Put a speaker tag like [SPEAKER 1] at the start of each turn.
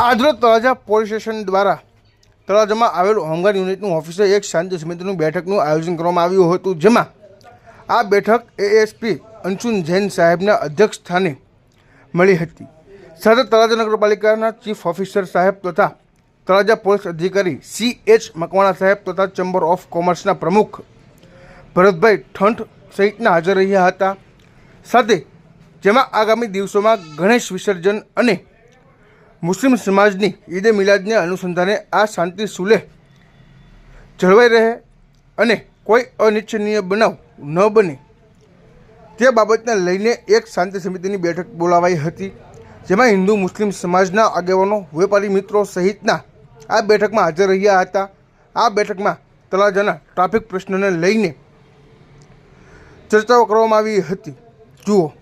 [SPEAKER 1] આજરોજ Talaja police station દ્વારા તળાજામાં આવેલ હોમગાર્ડ યુનિટનું ઓફિસે એક શાંતિ સમિતિનું બેઠકનું આયોજન કરવામાં આવ્યું હતું, જેમાં આ બેઠક એએસપી અંશુન જૈન સાહેબના અધ્યક્ષ સ્થાને મળી હતી. સાથે તળાજા નગરપાલિકાના ચીફ ઓફિસર સાહેબ તથા તળાજા પોલીસ અધિકારી સી એચ મકવાણા સાહેબ તથા ચેમ્બર ઓફ કોમર્સના પ્રમુખ ભરતભાઈ ઠંઠ સહિતના હાજર રહ્યા હતા. સાથે જેમાં આગામી દિવસોમાં ગણેશ વિસર્જન અને મુસ્લિમ સમાજની ઈદે મિલાદને અનુસંધાને આ શાંતિ સુલેહ જળવાઈ રહે અને કોઈ અનિચ્છનીય બનાવ ન બને. તે બાબતને લઈને એક શાંતિ સમિતિની બેઠક બોલાવાઈ હતી, જેમાં હિન્દુ મુસ્લિમ સમાજના આગેવાનો, વેપારી મિત્રો સહિતના આ બેઠકમાં હાજર રહ્યા હતા. આ બેઠકમાં તળાજાના ટ્રાફિક પ્રશ્નને લઈને ચર્ચાઓ કરવામાં આવી હતી. જુઓ